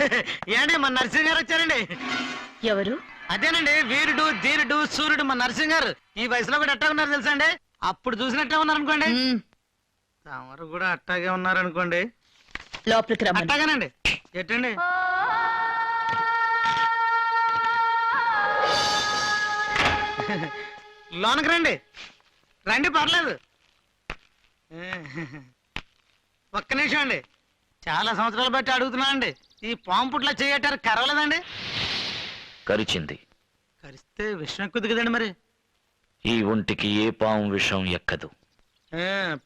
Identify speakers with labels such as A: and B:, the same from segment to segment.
A: ఏండి మన నరసింహ గారు వచ్చారండి.
B: ఎవరు?
A: అదేనండి వీరుడు ధీరుడు సూర్యుడు మన నరసింహ గారు. ఈ వయసులో కూడా అట్టా ఉన్నారు తెలుసా అండి? అప్పుడు చూసినట్టే ఉన్నారు అనుకోండి. తమరు కూడా అట్టాగే ఉన్నారు అనుకోండి
B: లోపలికి రమ్మని.
A: అట్టాగానండి. ఎట్టండి? లోనకి రండి. రండి పర్లేదు. ఒక్క నిమిషం అండి. చాలా సంవత్సరాలు బట్టి అడుగుతున్నా అండి. ఈ పాము పుట్ల చేయటారు కరవలేదండి.
C: కరిచింది.
A: కరిస్తే విషయం ఎక్కువ కదండి మరి.
C: ఈ ఒంటికి ఏ పాము విషం ఎక్కదు.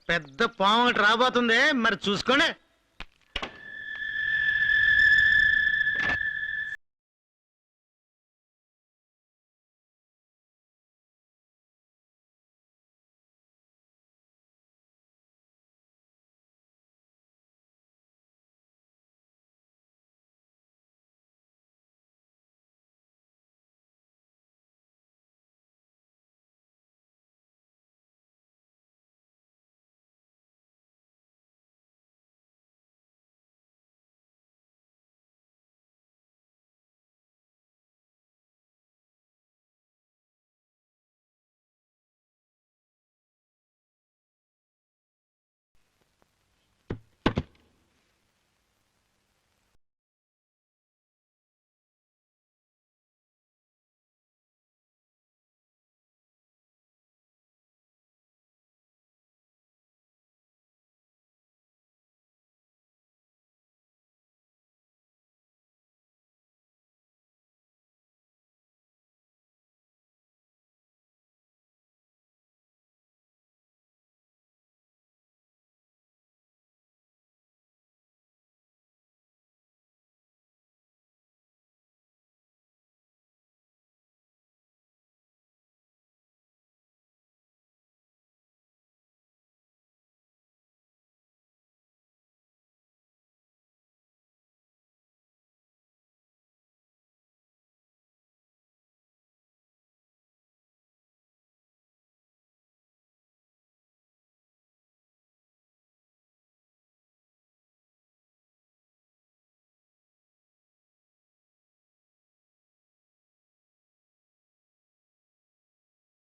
A: పెద్ద పాము ఒకటి రాబోతుంది. మరి చూసుకోండి.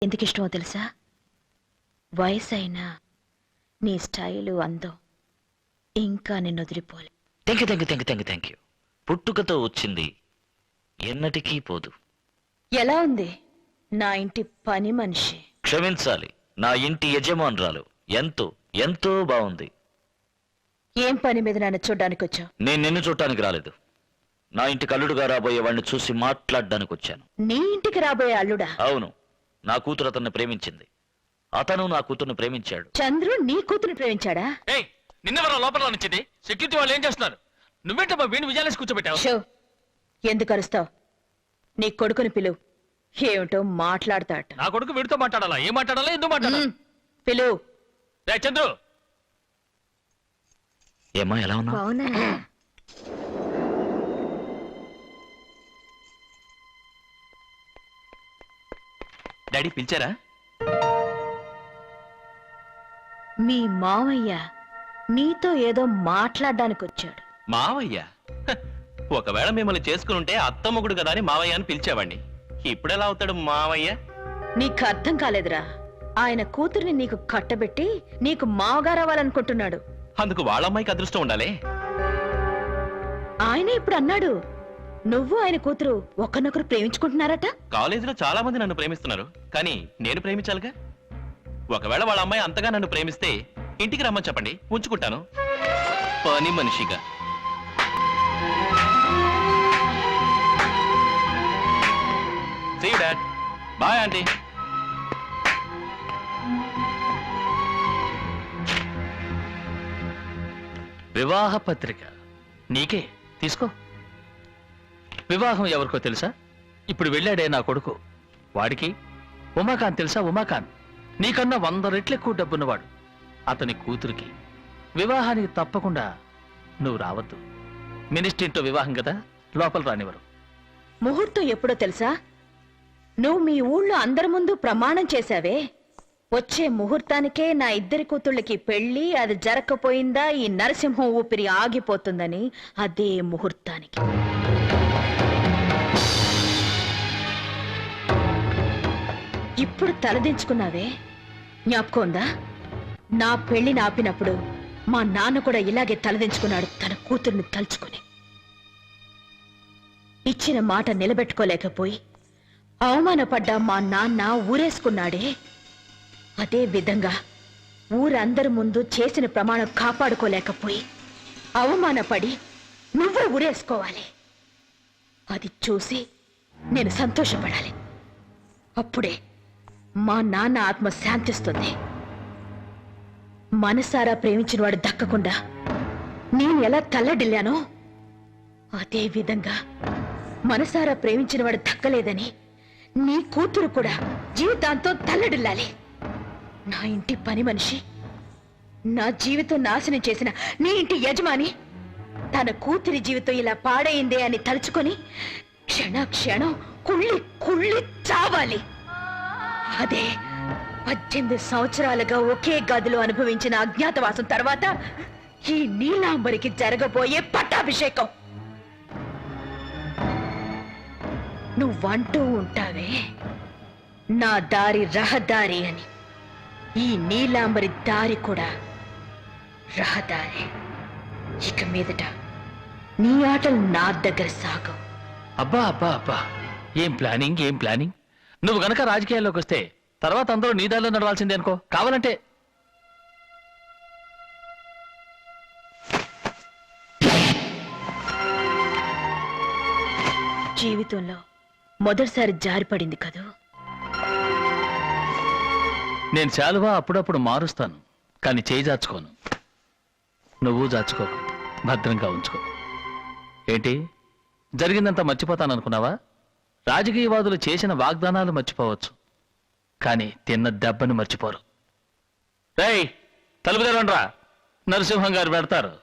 B: ఎందుకు ఇష్టమో తెలుసా? వయసు అయినా నీ స్టైలు అందం ఇంకా నిన్ను వదిలిపోలే.
C: Thank you thank you thank you thank you thank you పుట్టుకతో వచ్చింది. ఎన్నటికీ పోదు.
B: ఎలా ఉంది? నా ఇంటి పని మనిషి.
C: క్షమించాలి. నా ఇంటి యజమానురాలు. ఎంతో ఎంతో బాగుంది.
B: ఏం పని మీద నన్ను చూడ్డానికి వచ్చావు
C: నేను నిన్ను చూడటానికి రాలేదు. నా ఇంటి కల్లుడుగా రాబోయే వాడిని చూసి మాట్లాడడానికి వచ్చాను
B: నీ ఇంటికి రాబోయే అల్లుడా?
C: అవును. నా కూతురు అతన్ని ప్రేమించింది. అతను నా కూతుర్ని ప్రేమించాడు.
B: చంద్రు నీ కూతురు ప్రేమించాడా?
D: ఏయ్ నిన్నెవరో లోపల నుంచింది సెక్యూరిటీ వాళ్ళు ఏం చేస్తున్నారు? నువ్వేంటమ్మా వీణి విజయాలేసి కూర్చోబెట్టావు?
B: షో ఎందుకు అరుస్తావు? నీ కొడుకుని పిలువు ఏమిటో మాట్లాడతాట.
D: నా కొడుకు వీడితో మాట్లాడాలా? ఏం మాట్లాడాలా? ఎందుకు మాట్లాడాలి?
B: పిలువు
D: రే చంద్రు!
C: ఏమా ఎలా ఉన్నా
D: డాడీ పిలిచారా?
B: మీ మావయ్య నీతో ఏదో మాట్లాడడానికి వచ్చాడు
D: మావయ్య? హ, ఒకవేళ మిమ్మల్ని చేసుకుని ఉంటే అత్తమ్మగుడు కదా అని మావయ్య అని పిలిచేవాడిని ఇప్పుడు ఎలా అవుతాడు మావయ్య?
B: నీకు అర్థం కాలేదురా. ఆయన కూతుర్ని నీకు కట్టబెట్టి నీకు మావగారవ్వాలనుకుంటున్నాడు.
D: అందుకు వాళ్ళ అమ్మాయికి అదృష్టం ఉండాలి.
B: ఆయన ఇప్పుడు అన్నాడు నువ్వు ఆయన కూతురు ఒకరినొకరు ప్రేమించుకుంటున్నారట?
D: కాలేజీలో చాలా మంది నన్ను ప్రేమిస్తున్నారు. కానీ నేను ప్రేమించాలిగా? ఒకవేళ వాళ్ళ అమ్మాయి అంతగా నన్ను ప్రేమిస్తే ఇంటికి రమ్మని చెప్పండి ఉంచుకుంటాను. పని మనిషిగా. బాయ్ ఆంటీ
E: వివాహ పత్రిక. నీకే. తీసుకో. వివాహం ఎవరికో తెలుసా? ఇప్పుడు వెళ్ళాడే నా కొడుకు. వాడికి ఉమాకాంత్ తెలుసా ఉమాకాంత్? నీకన్నా వంద రెట్లు ఎక్కువ డబ్బున్నవాడు. అతని కూతురికి వివాహానికి తప్పకుండా నువ్వు రావద్దు. మినిస్ట్రీతో వివాహం కదా? లోపల రానివ్వరు.
B: ముహూర్తం ఎప్పుడో తెలుసా? నువ్వు మీ ఊళ్ళో అందరి ముందు ప్రమాణం చేశావే? వచ్చే ముహూర్తానికే నా ఇద్దరి కూతుళ్ళకి పెళ్ళి అది జరగకపోయిందా ఈ నరసింహం ఊపిరి ఆగిపోతుందని అదే ముహూర్తానికి. ఇప్పుడు తలదించుకున్నావే? జ్ఞాపకం ఉందా? నా పెళ్ళిని ఆపినప్పుడు మా నాన్న కూడా ఇలాగే తలదించుకున్నాడు తన కూతుర్ని తలుచుకుని. ఇచ్చిన మాట నిలబెట్టుకోలేకపోయి అవమానపడ్డ మా నాన్న ఊరేసుకున్నాడే. అదే విధంగా ఊరందరి ముందు చేసిన ప్రమాణం కాపాడుకోలేకపోయి అవమానపడి నువ్వే ఊరేసుకోవాలి. అది చూసి నేను సంతోషపడాలి. అప్పుడే మా నాన్న ఆత్మ శాంతిస్తుంది. మనసారా ప్రేమించిన వాడు దక్కకుండా నేను ఎలా తల్లడిల్లానో అదే విధంగా మనసారా ప్రేమించిన వాడు దక్కలేదని నీ కూతురు కూడా జీవితాంతం తల్లడిల్లాలి. నా ఇంటి పని మనిషి నా జీవితం నాశనం చేసిన నీ ఇంటి యజమాని తన కూతురి జీవితం ఇలా పాడైందే అని తలుచుకొని క్షణ క్షణం కుళ్ళి కుళ్ళి చావాలి. అదే పద్దెనిమిది సంవత్సరాలుగా ఒకే గదిలో అనుభవించిన అజ్ఞాతవాసం తర్వాత ఈ నీలాంబరికి జరగబోయే పట్టాభిషేకం. నువ్వంటూ ఉంటావే నా దారి రహదారి అని. ఈ నీలాంబరి దారి కూడా రహదారి. ఇక మీదట నీ ఆటలు నా దగ్గర సాగవు.
E: అబ్బా అబ్బా అబ్బా. ఏం ప్లానింగ్ ఏం ప్లానింగ్? నువ్వు గనక రాజకీయాల్లోకి వస్తే తర్వాత అందరూ నీ దారిలో నడవాల్సిందే అనుకో. కావాలంటే
B: జీవితంలో మొదటిసారి జారిపడింది కదూ?
E: నేను శాలువా అప్పుడప్పుడు మారుస్తాను కానీ చేయి జాచుకోను నువ్వు జాచుకో భద్రంగా ఉంచుకో. ఏంటి? జరిగిందంతా మర్చిపోతాను అనుకున్నావా రాజకీయవాదులు చేసిన వాగ్దానాలు మర్చిపోవచ్చు కానీ తిన్న దెబ్బను మర్చిపోరు. రేయ్ తలుపు తెరవండ్రా. నరసింహం గారు పెడతారు.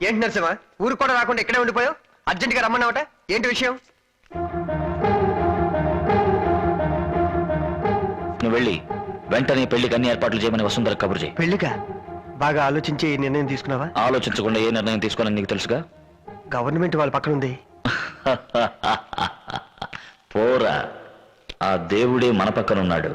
F: ఏంటి నరసింహ? ఊరు కూడా రాకుండా ఇక్కడే ఉండిపోయావు? అర్జెంట్గా రమ్మన్నావట? ఏంటి విషయం?
C: నువ్వు వెళ్ళి వెంటనే పెళ్ళికి అన్ని ఏర్పాట్లు చేయమని వసుంధర కబురు చేయి.
F: పెళ్ళిగా బాగా ఆలోచించి ఈ నిర్ణయం తీసుకున్నావా?
C: ఆలోచించకుండా ఏ నిర్ణయం తీసుకోవాలని నీకు తెలుసుగా?
F: గవర్నమెంట్ వాళ్ళ పక్కన ఉంది
C: పోరా. ఆ దేవుడే మన పక్కన ఉన్నాడు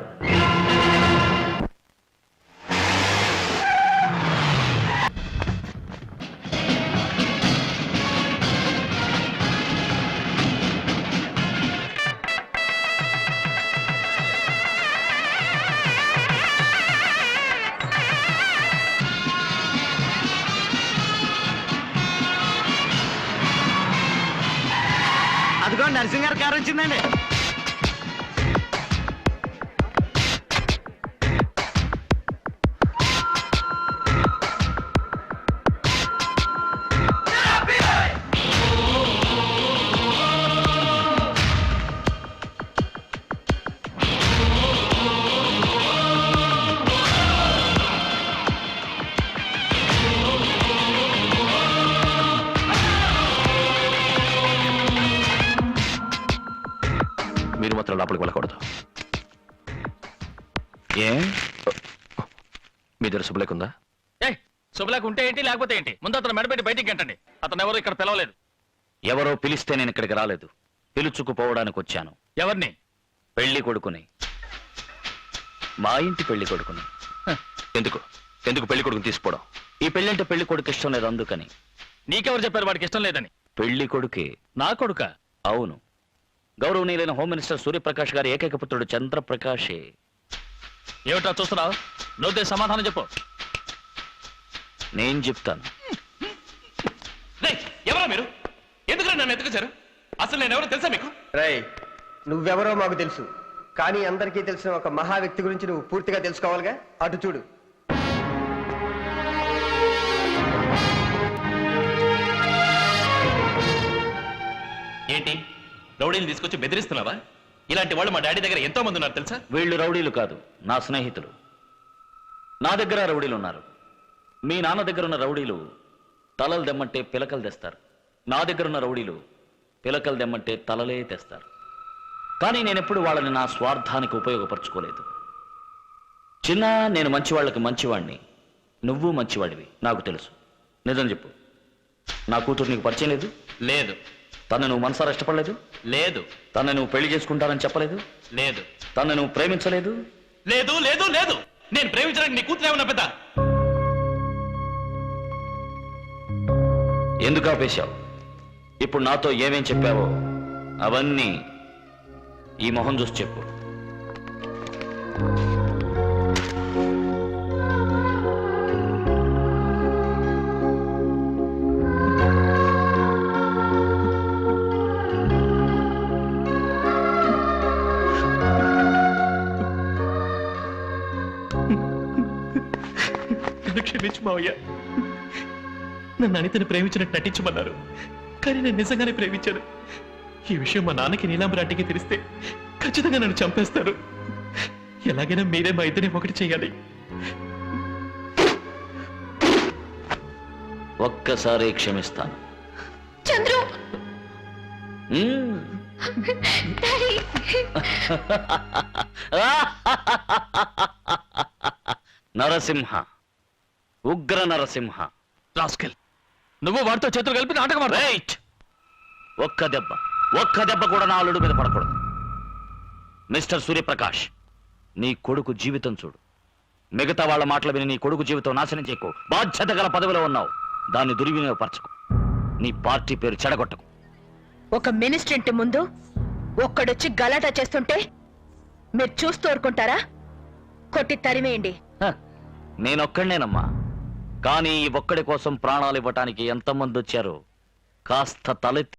A: నరసింహ
C: మాత్రం లోపలికి వెళ్ళకూడదు. ఏ? మీ దగ్గర శుభలేఖ ఉందా?
E: ఏ శుభలేక ఉంటే ఏంటి లేకపోతే ఏంటి? ముందు అతను మెడబెట్టి బయటికి గంటండి. అతను ఎవరు ఇక్కడ పిలవలేదు.
C: ఎవరో పిలిస్తే నేను ఇక్కడికి రాలేదు. పిలుచుకుపోవడానికి వచ్చాను.
E: ఎవరిని?
C: పెళ్ళి కొడుకుని. మా ఇంటి పెళ్ళి కొడుకుని. ఎందుకు? ఎందుకు పెళ్ళి కొడుకుని తీసుకోవడం? ఈ పెళ్ళి అంటే పెళ్ళి కొడుకు ఇష్టం లేదు అందుకని.
E: నీకెవరు చెప్పారు వాడికి ఇష్టం లేదని?
C: పెళ్ళి కొడుకే.
E: నా కొడుక?
C: అవును. గౌరవనీయులైన హోమ్ మినిస్టర్ సూర్యప్రకాష్ గారి ఏకైక పుత్రుడు చంద్రప్రకాషే.
E: ఏమిటో చూస్తున్నావు? నువ్వు సమాధానం చెప్పు.
C: నేను చెప్తాను.
D: రేయ్, ఎవరా మీరు? ఎందుకు నన్ను ఎత్తుకొచ్చారు అసలు నేను ఎవరో తెలుసా మీకు?
F: రేయ్ నువ్వెవరో మాకు తెలుసు. కానీ అందరికీ తెలిసిన ఒక మహా వ్యక్తి గురించి నువ్వు పూర్తిగా తెలుసుకోవాలిగా? అటు చూడు.
D: ఏంటి? రౌడీని తీసుకొచ్చి బెదిరిస్తున్నావా? ఇలాంటి వాళ్ళు మా డాడీ దగ్గర ఎంతో మంది ఉన్నారు తెలుసా?
C: వీళ్ళు రౌడీలు కాదు నా స్నేహితులు. నా దగ్గర రౌడీలు ఉన్నారు. మీ నాన్న దగ్గర ఉన్న రౌడీలు తలలు దెమ్మంటే పిలకలు తెస్తారు. నా దగ్గర ఉన్న రౌడీలు పిలకలు దెమ్మంటే తలలే తెస్తారు. కానీ నేనెప్పుడు వాళ్ళని నా స్వార్థానికి ఉపయోగపరచుకోలేదు. చిన్న నేను మంచివాళ్ళకి మంచివాణ్ణి. నువ్వు మంచివాడివి నాకు తెలుసు. నిజం చెప్పు. నా కూతురు నీకు పరిచయం లేదు?
D: లేదు.
C: తను నువ్వు మనసారా ఇష్టపడలేదు?
D: లేదు.
C: తను నువ్వు పెళ్ళి చేసుకుంటానని చెప్పలేదు?
D: లేదు.
C: తను నువ్వు ప్రేమించలేదు?
D: లేదు లేదు లేదు. నేను ప్రేమించడానికి నీ కూతురు ఏమన్నా పెద్ద?
C: ఎందుకు ఆపేశావు? ఇప్పుడు నాతో ఏమేం చెప్పావో అవన్నీ ఈ మొహం చూసి చెప్పు.
D: క్షమించు మావయ్య నన్ను అనితని ప్రేమించినట్టు నటించమన్నారు. కానీ నేను నిజంగానే ప్రేమించాను. ఈ విషయం మా నాన్నకి నీలాంబరాటికి తెలిస్తే ఖచ్చితంగా నన్ను చంపేస్తారు. ఎలాగైనా మీరే మా ఇద్దరిని ఒకటి చేయాలి.
C: ఒక్కసారి క్షమిస్తాను.
G: చంద్రు. డాడీ!
C: నరసింహ. ఉగ్ర నరసింహ.
E: రాస్కెల్ నువ్వు వాడితో చేతులు కలిపి నాటకం.
C: రైట్ ఒక్క దెబ్బ. ఒక్క దెబ్బ కూడా నా అల్లుడు మీద పడకూడదు. మిస్టర్ సూర్యప్రకాష్ నీ కొడుకు జీవితం చూడు. మిగతా వాళ్ళ మాటలు విని నీ కొడుకు జీవితం నాశనం చేయకు. బాధ్యత గల పదవిలో ఉన్నావు. దాన్ని దుర్వినియోగపరచకు. నీ పార్టీ పేరు చెడగొట్టకు.
B: ఒక మినిస్టర్ ఇంటి ముందు ఒక్కడొచ్చి గలాటా చేస్తుంటే మీరు చూస్తూ ఊరుకుంటారా? కొట్టి తరిమేయండి.
C: హ, నేనొక్కడినేనమ్మా. కానీ ఈ ఒక్కడి కోసం ప్రాణాలు ఇవ్వటానికి ఎంతమంది వచ్చారు? కాస్త తలెత్తి